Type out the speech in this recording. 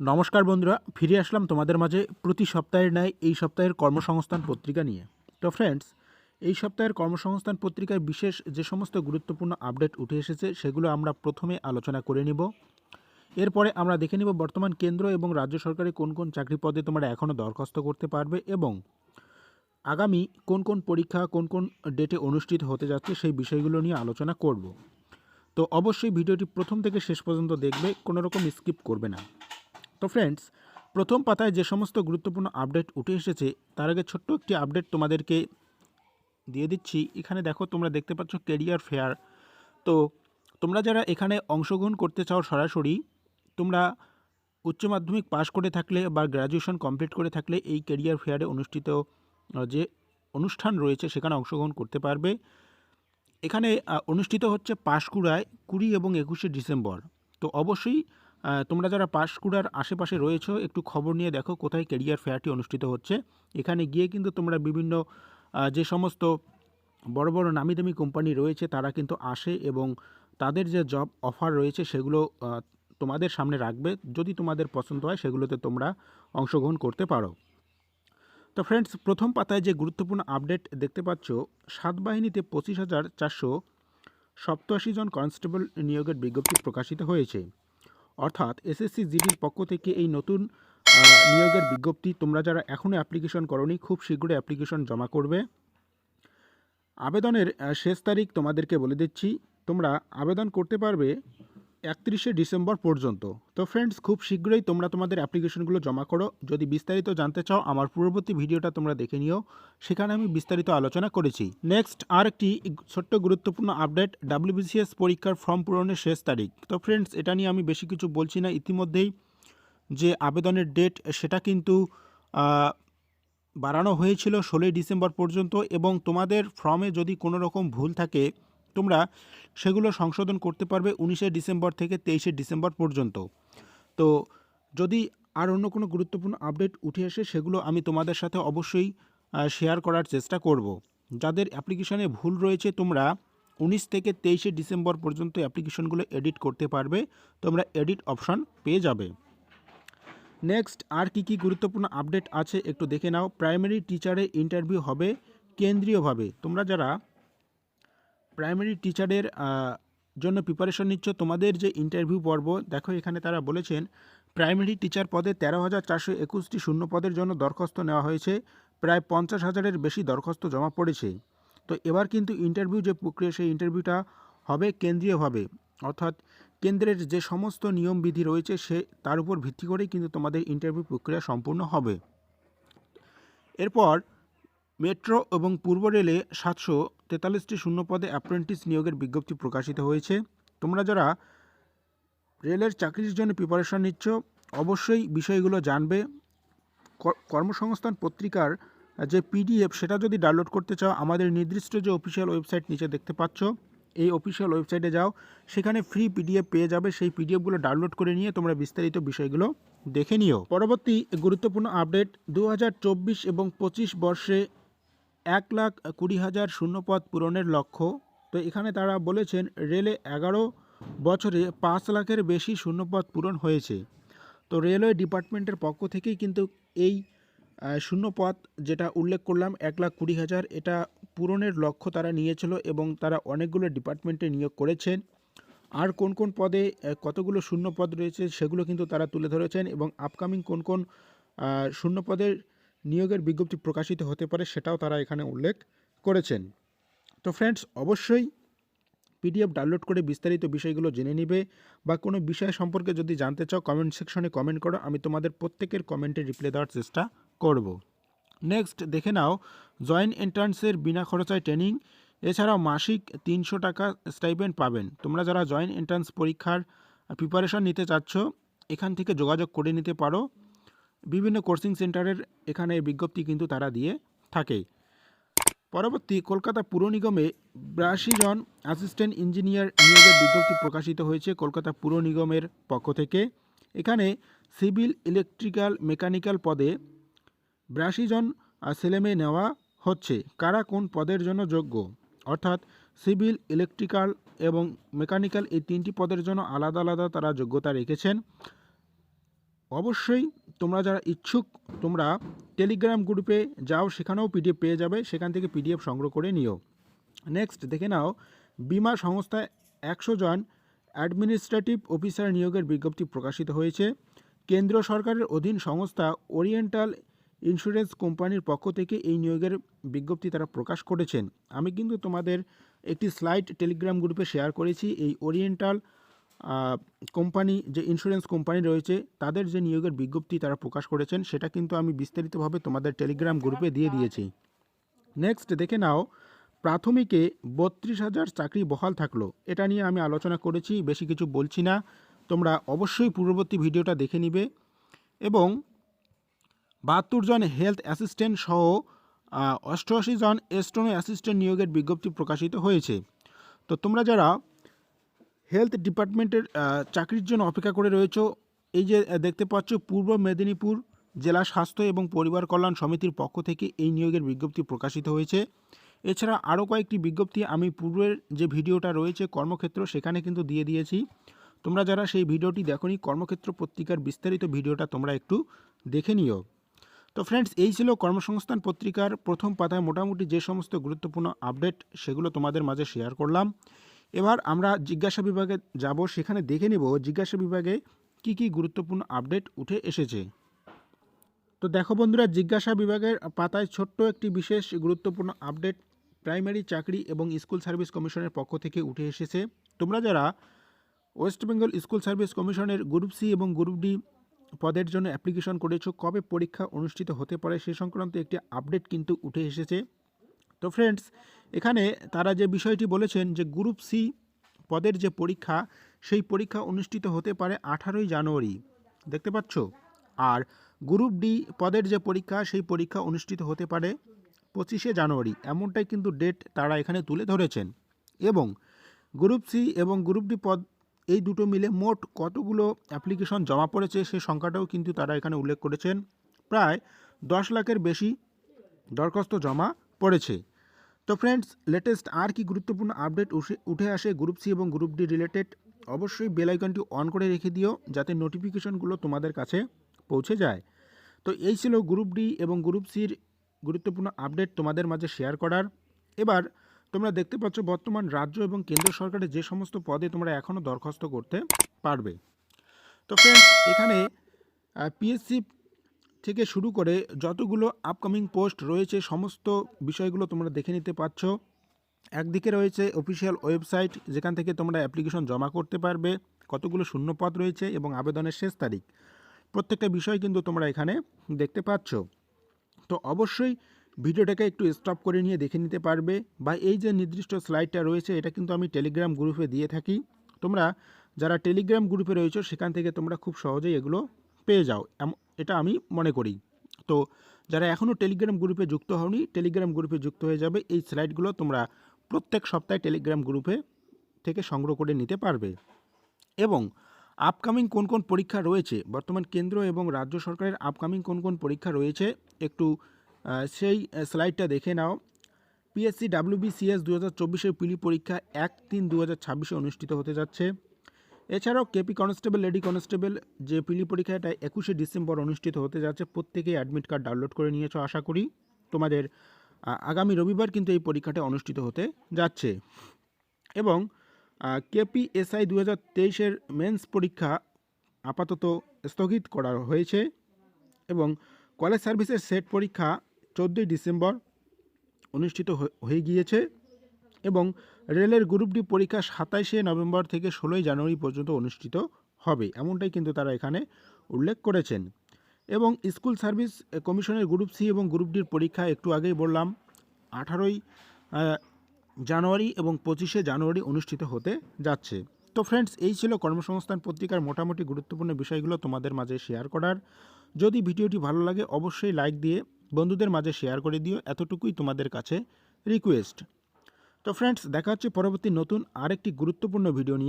নমস্কার বন্ধুরা, ফিরে আসলাম তোমাদের মাঝে প্রতি সপ্তাহের ন্যায় এই সপ্তাহের কর্মসংস্থান পত্রিকা নিয়ে। তো ফ্রেন্ডস এই সপ্তাহের কর্মসংস্থান পত্রিকায় বিশেষ যে সমস্ত গুরুত্বপূর্ণ আপডেট উঠে এসেছে, সেগুলো আমরা প্রথমে আলোচনা করে নিব। এরপরে আমরা দেখে নিব বর্তমান কেন্দ্র এবং রাজ্য সরকারে কোন কোন চাকরি পদে তোমরা এখনও দরখাস্ত করতে পারবে এবং আগামী কোন কোন পরীক্ষা, কোন কোন ডেটে অনুষ্ঠিত হতে যাচ্ছে সেই বিষয়গুলো নিয়ে আলোচনা করব। তো অবশ্যই ভিডিওটি প্রথম থেকে শেষ পর্যন্ত দেখবে কোনো রকম স্কিপ করবে না। তো ফ্রেন্ডস প্রথম পাতায় যে সমস্ত গুরুত্বপূর্ণ আপডেট উঠে এসেছে, তার আগে ছোট্ট একটি আপডেট তোমাদেরকে দিয়ে দিচ্ছি। এখানে দেখো, তোমরা দেখতে পাচ্ছ কেরিয়ার ফেয়ার তো তোমরা যারা এখানে অংশগ্রহণ করতে চাও সরাসরি, তোমরা উচ্চ মাধ্যমিক পাশ করে থাকলে বা গ্র্যাজুয়েশন কমপ্লিট করে থাকলে এই কেরিয়ার ফেয়ারে অনুষ্ঠিত যে অনুষ্ঠান রয়েছে, সেখানে অংশগ্রহণ করতে পারবে। এখানে অনুষ্ঠিত হচ্ছে পাশকুড়ায় কুড়ি এবং একুশে ডিসেম্বর। তো অবশ্যই তোমরা যারা পাঁশকুড়ার আশেপাশে রয়েছো, একটু খবর নিয়ে দেখো কোথায় কেরিয়ার ফেয়ারটি অনুষ্ঠিত হচ্ছে। এখানে গিয়ে কিন্তু তোমরা বিভিন্ন যে সমস্ত বড় বড় নামি দামি কোম্পানি রয়েছে, তারা কিন্তু আসে এবং তাদের যে জব অফার রয়েছে, সেগুলো তোমাদের সামনে রাখবে। যদি তোমাদের পছন্দ হয়, সেগুলোতে তোমরা অংশগ্রহণ করতে পারো। তো ফ্রেন্ডস প্রথম পাতায় যে গুরুত্বপূর্ণ আপডেট দেখতে পাচ্ছ, সাত বাহিনীতে পঁচিশ হাজার চারশো সপ্তাশি জন কনস্টেবল নিয়োগের বিজ্ঞপ্তি প্রকাশিত হয়েছে। অর্থাৎ এসএসসি জিডির পক্ষ থেকে এই নতুন নিয়োগের বিজ্ঞপ্তি, তোমরা যারা এখনও অ্যাপ্লিকেশন করনি, খুব শীঘ্রই অ্যাপ্লিকেশন জমা করবে। আবেদনের শেষ তারিখ তোমাদেরকে বলে দিচ্ছি। তোমরা আবেদন করতে পারবে একত্রিশে ডিসেম্বর পর্যন্ত। তো ফ্রেন্ডস খুব শীঘ্রই তোমরা তোমাদের অ্যাপ্লিকেশনগুলো জমা করো। যদি বিস্তারিত জানতে চাও, আমার পূর্ববর্তী ভিডিওটা তোমরা দেখে নিও। সেখানে আমি বিস্তারিত আলোচনা করেছি। নেক্সট আর একটি ছোট্ট গুরুত্বপূর্ণ আপডেট ডাব্লিউবিসিএস পরীক্ষার ফর্ম পূরণের শেষ তারিখ। তো ফ্রেন্ডস এটা নিয়ে আমি বেশি কিছু বলছি না। ইতিমধ্যেই যে আবেদনের ডেট সেটা কিন্তু বাড়ানো হয়েছিল ষোলোই ডিসেম্বর পর্যন্ত এবং তোমাদের ফর্মে যদি কোনো রকম ভুল থাকে তোমরা সেগুলো সংশোধন করতে পারবে উনিশে ডিসেম্বর থেকে তেইশে ডিসেম্বর পর্যন্ত। তো যদি আর অন্য কোনো গুরুত্বপূর্ণ আপডেট উঠে আসে, সেগুলো আমি তোমাদের সাথে অবশ্যই শেয়ার করার চেষ্টা করব। যাদের অ্যাপ্লিকেশানে ভুল রয়েছে, তোমরা উনিশ থেকে তেইশে ডিসেম্বর পর্যন্ত অ্যাপ্লিকেশনগুলো এডিট করতে পারবে, তোমরা এডিট অপশন পেয়ে যাবে। নেক্সট, আর কি কি গুরুত্বপূর্ণ আপডেট আছে একটু দেখে নাও। প্রাইমারি টিচারে ইন্টারভিউ হবে কেন্দ্রীয়ভাবে। তোমরা যারা প্রাইমারি টিচারের জন্য প্রিপারেশন নিচ্ছ। তোমাদের যে ইন্টারভিউ পর্ব, দেখো এখানে তারা বলেছেন প্রাইমারি টিচার পদে তেরো হাজার চারশো একুশটি শূন্য পদের জন্য দরখাস্ত নেওয়া হয়েছে। প্রায় পঞ্চাশ হাজারের বেশি দরখাস্ত জমা পড়েছে। তো এবার কিন্তু ইন্টারভিউ যে প্রক্রিয়া, সেই ইন্টারভিউটা হবে কেন্দ্রীয়ভাবে। অর্থাৎ কেন্দ্রের যে সমস্ত নিয়মবিধি রয়েছে, সে, তার উপর ভিত্তি করেই কিন্তু তোমাদের ইন্টারভিউ প্রক্রিয়া সম্পূর্ণ হবে। এরপর মেট্রো এবং পূর্ব রেলে সাতশো তেতাল্লিশটি শূন্যপদে অ্যাপ্রেন্টিস নিয়োগের বিজ্ঞপ্তি প্রকাশিত হয়েছে। তোমরা যারা রেলের চাকরির জন্য প্রিপারেশন নিচ্ছ, অবশ্যই বিষয়গুলো জানবে। কর্মসংস্থান পত্রিকার যে পিডিএফ সেটা যদি ডাউনলোড করতে চাও, আমাদের নির্দিষ্ট যে অফিসিয়াল ওয়েবসাইট নিচে দেখতে পাচ্ছ, এই অফিসিয়াল ওয়েবসাইটে যাও। সেখানে ফ্রি পিডিএফ পেয়ে যাবে। সেই পিডিএফগুলো ডাউনলোড করে নিয়ে তোমরা বিস্তারিত বিষয়গুলো দেখে নিও। পরবর্তী গুরুত্বপূর্ণ আপডেট দু হাজার চব্বিশ এবং পঁচিশ বর্ষে এক লাখ কুড়ি হাজার শূন্যপদ পূরণের লক্ষ্য। তো এখানে তারা বলেছেন রেলে এগারো বছরে পাঁচ লাখের বেশি শূন্যপদ পূরণ হয়েছে। তো রেলওয়ে ডিপার্টমেন্টের পক্ষ থেকেই কিন্তু এই শূন্যপদ যেটা উল্লেখ করলাম এক লাখ কুড়ি হাজার এটা পূরণের লক্ষ্য তারা নিয়েছিল এবং তারা অনেকগুলো ডিপার্টমেন্টে নিয়োগ করেছেন। আর কোন কোন পদে কতগুলো শূন্য পদ রয়েছে সেগুলো কিন্তু তারা তুলে ধরেছেন এবং আপকামিং কোন কোন আহ, শূন্য পদের নিয়োগের বিজ্ঞপ্তি প্রকাশিত হতে পারে সেটাও তারা এখানে উল্লেখ করেছেন। তো ফ্রেন্ডস অবশ্যই পিডিএফ ডাউনলোড করে বিস্তারিত বিষয়গুলো জেনে নিবে বা কোনো বিষয় সম্পর্কে যদি জানতে চাও কমেন্ট সেকশনে কমেন্ট করো, আমি তোমাদের প্রত্যেকের কমেন্টে রিপ্লাই দেওয়ার চেষ্টা করব। নেক্সট দেখে নাও জয়েন্ট এন্ট্রান্সের বিনা খরচায় ট্রেনিং এছাড়াও মাসিক তিনশো টাকা স্টাইপেন্ড পাবেন। তোমরা যারা জয়েন্ট এন্ট্রান্স পরীক্ষার প্রিপারেশন নিতে চাচ্ছ, এখান থেকে যোগাযোগ করে নিতে পারো। বিভিন্ন কোচিং সেন্টারের এখানে বিজ্ঞপ্তি কিন্তু তারা দিয়ে থাকে। পরবর্তী কলকাতা পুর নিগমে বিরাশি জন অ্যাসিস্ট্যান্ট ইঞ্জিনিয়ার নিয়োগের বিজ্ঞপ্তি প্রকাশিত হয়েছে কলকাতা পুর নিগমের পক্ষ থেকে। এখানে সিভিল ইলেকট্রিক্যাল মেকানিক্যাল পদে বিরাশি জন ছেলেমেয়ে নেওয়া হচ্ছে। কারা কোন পদের জন্য যোগ্য? অর্থাৎ সিভিল, ইলেকট্রিক্যাল এবং মেকানিক্যাল এই তিনটি পদের জন্য আলাদা আলাদা তারা যোগ্যতা রেখেছেন। অবশ্যই তোমরা যারা ইচ্ছুক, তোমরা টেলিগ্রাম গ্রুপে যাও, সেখানেও পিডিএফ পেয়ে যাবে, সেখান থেকে পিডিএফ সংগ্রহ করে নিও। নেক্সট দেখে নাও, বিমা সংস্থায় একশো জন অ্যাডমিনিস্ট্রেটিভ অফিসার নিয়োগের বিজ্ঞপ্তি প্রকাশিত হয়েছে। কেন্দ্র সরকারের অধীন সংস্থা ওরিয়েন্টাল ইন্স্যুরেন্স কোম্পানির পক্ষ থেকে এই নিয়োগের বিজ্ঞপ্তি তারা প্রকাশ করেছেন। আমি কিন্তু তোমাদের একটি স্লাইড টেলিগ্রাম গ্রুপে শেয়ার করেছি, এই ওরিয়েন্টাল কোম্পানি, যে ইন্স্যুরেন্স কোম্পানি রয়েছে, তাদের যে নিয়োগের বিজ্ঞপ্তি তারা প্রকাশ করেছেন, সেটা কিন্তু আমি বিস্তারিতভাবে তোমাদের টেলিগ্রাম গ্রুপে দিয়ে দিয়েছি। নেক্সট দেখে নাও, প্রাথমিকে বত্রিশ হাজার চাকরি বহাল থাকল। এটা নিয়ে আমি আলোচনা করেছি, বেশি কিছু বলছি না। তোমরা অবশ্যই পূর্ববর্তী ভিডিওটা দেখে নিবে। এবং বাহাত্তর জন হেলথ অ্যাসিস্ট্যান্ট সহ অষ্টআশি জন এস্টোনো অ্যাসিস্ট্যান্ট নিয়োগের বিজ্ঞপ্তি প্রকাশিত হয়েছে। তো তোমরা যারা হেলথ ডিপার্টমেন্টের চাকরির জন্য অপেক্ষা করে রয়েছো। এই যে দেখতে পাচ্ছ, পূর্ব মেদিনীপুর জেলা স্বাস্থ্য এবং পরিবার কল্যাণ সমিতির পক্ষ থেকে এই নিয়োগের বিজ্ঞপ্তি প্রকাশিত হয়েছে। এছাড়া আরও কয়েকটি বিজ্ঞপ্তি আমি পূর্বের যে ভিডিওটা রয়েছে, কর্মক্ষেত্র, সেখানে কিন্তু দিয়ে দিয়েছি। তোমরা যারা সেই ভিডিওটি দেখোনি, কর্মক্ষেত্র পত্রিকার বিস্তারিত ভিডিওটা তোমরা একটু দেখে নিও। তো ফ্রেন্ডস এই ছিল কর্মসংস্থান পত্রিকার প্রথম পাতায় মোটামুটি যে সমস্ত গুরুত্বপূর্ণ আপডেট সেগুলো তোমাদের মাঝে শেয়ার করলাম। এবার আমরা জিজ্ঞাসা বিভাগে যাব, সেখানে দেখে নেব জিজ্ঞাসা বিভাগে কি কি গুরুত্বপূর্ণ আপডেট উঠে এসেছে। তো দেখো বন্ধুরা, জিজ্ঞাসা বিভাগের পাতায় ছোট্ট একটি বিশেষ গুরুত্বপূর্ণ আপডেট প্রাইমারি চাকরি এবং স্কুল সার্ভিস কমিশনের পক্ষ থেকে উঠে এসেছে। তোমরা যারা ওয়েস্ট বেঙ্গল স্কুল সার্ভিস কমিশনের গ্রুপ সি এবং গ্রুপ ডি পদের জন্য অ্যাপ্লিকেশন করেছ, কবে পরীক্ষা অনুষ্ঠিত হতে পারে সে সংক্রান্ত একটি আপডেট কিন্তু উঠে এসেছে। তো ফ্রেন্ডস এখানে তারা যে বিষয়টি বলেছেন যে গ্রুপ সি পদের যে পরীক্ষা, সেই পরীক্ষা অনুষ্ঠিত হতে পারে আঠারোই জানুয়ারি। দেখতে পাচ্ছ? আর গ্রুপ ডি পদের যে পরীক্ষা, সেই পরীক্ষা অনুষ্ঠিত হতে পারে পঁচিশে জানুয়ারি। এমনটাই কিন্তু ডেট তারা এখানে তুলে ধরেছেন। এবং গ্রুপ সি এবং গ্রুপ ডি পদ, এই দুটো মিলে মোট কতগুলো অ্যাপ্লিকেশন জমা পড়েছে, সে সংখ্যাটাও কিন্তু তারা এখানে উল্লেখ করেছেন। প্রায় দশ লাখের বেশি দরখাস্ত জমা পড়েছে। তো ফ্রেন্ডস লেটেস্ট আর কি গুরুত্বপূর্ণ আপডেট উঠে আসে গ্রুপ সি এবং গ্রুপ ডি রিলেটেড অবশ্যই বেল আইকনটি অন করে রেখে দিও যাতে নোটিফিকেশনগুলো তোমাদের কাছে পৌঁছে যায়। তো এই ছিল গ্রুপ ডি এবং গ্রুপ সির গুরুত্বপূর্ণ আপডেট তোমাদের মাঝে শেয়ার করার। এবার, তোমরা দেখতে পাচ্ছ বর্তমান রাজ্য এবং কেন্দ্র সরকারের যে সমস্ত পদে তোমরা এখনও দরখাস্ত করতে পারবে। তো ফ্রেন্ডস এখানে পিএসসি থেকে শুরু করে যতগুলো আপকামিং পোস্ট রয়েছে, সমস্ত বিষয়গুলো তোমরা দেখে নিতে পারছ। একদিকে রয়েছে অফিসিয়াল ওয়েবসাইট যেখান থেকে তোমরা অ্যাপ্লিকেশন জমা করতে পারবে, কতগুলো শূন্যপদ রয়েছে এবং আবেদনের শেষ তারিখ। প্রত্যেকটা বিষয় কিন্তু তোমরা এখানে দেখতে পাচ্ছ। তো অবশ্যই ভিডিওটাকে একটু স্টপ করে নিয়ে দেখে নিতে পারবে বা এই যে নির্দিষ্ট স্লাইডটা রয়েছে, এটা কিন্তু আমি টেলিগ্রাম গ্রুপে দিয়ে থাকি। তোমরা যারা টেলিগ্রাম গ্রুপে রয়েছে, সেখান থেকে তোমরা খুব সহজেই এগুলো পেয়ে যাও এটা আমি মনে করি। তো যারা এখনও টেলিগ্রাম গ্রুপে যুক্ত হওনি টেলিগ্রাম গ্রুপে যুক্ত হয়ে যাবে, এই স্লাইডগুলো তোমরা প্রত্যেক সপ্তাহে টেলিগ্রাম গ্রুপে থেকে সংগ্রহ করে নিতে পারবে। এবং আপকামিং কোন কোন পরীক্ষা রয়েছে, বর্তমান কেন্দ্র এবং রাজ্য সরকারের আপকামিং কোন কোন পরীক্ষা রয়েছে, একটু সেই স্লাইডটা দেখে নাও। পিএসসি ডাব্লিউবিসিএস দু হাজার চব্বিশের পিলি পরীক্ষা এক তিন দু হাজার ছাব্বিশে অনুষ্ঠিত হতে যাচ্ছে। এছাড়াও কেপি কনস্টেবল, লেডি কনস্টেবল, যে পিলি পরীক্ষা এটা একুশে ডিসেম্বর অনুষ্ঠিত হতে যাচ্ছে, প্রত্যেকেই অ্যাডমিট কার্ড ডাউনলোড করে নিয়েছো, আশা করি। তোমাদের আগামী রবিবার কিন্তু এই পরীক্ষাটা অনুষ্ঠিত হতে যাচ্ছে। এবং কেপিএসআই দু হাজার তেইশের মেন্স পরীক্ষা আপাতত স্থগিত করা হয়েছে এবং কলেজ সার্ভিসের সেট পরীক্ষা চোদ্দোই ডিসেম্বর অনুষ্ঠিত হয়ে- হয়ে গিয়েছে। এবং রেলের গ্রুপ ডি পরীক্ষা সাতাইশে নভেম্বর থেকে ষোলোই জানুয়ারি পর্যন্ত অনুষ্ঠিত হবে, এমনটাই কিন্তু তারা এখানে উল্লেখ করেছেন। এবং স্কুল সার্ভিস কমিশনের গ্রুপ সি এবং গ্রুপ ডির পরীক্ষা একটু আগেই বললাম, আঠারোই জানুয়ারি এবং পঁচিশে জানুয়ারি অনুষ্ঠিত হতে যাচ্ছে। তো ফ্রেন্ডস এই ছিল কর্মসংস্থান পত্রিকার মোটামুটি গুরুত্বপূর্ণ বিষয়গুলো তোমাদের মাঝে শেয়ার করার। যদি ভিডিওটি ভালো লাগে, অবশ্যই লাইক দিয়ে বন্ধুদের মাঝে শেয়ার করে দিও, এতটুকুই তোমাদের কাছে রিকোয়েস্ট তো ফ্রেন্ডস দেখা হচ্ছে পরবর্তী নতুন আরেকটি গুরুত্বপূর্ণ ভিডিও নিয়ে।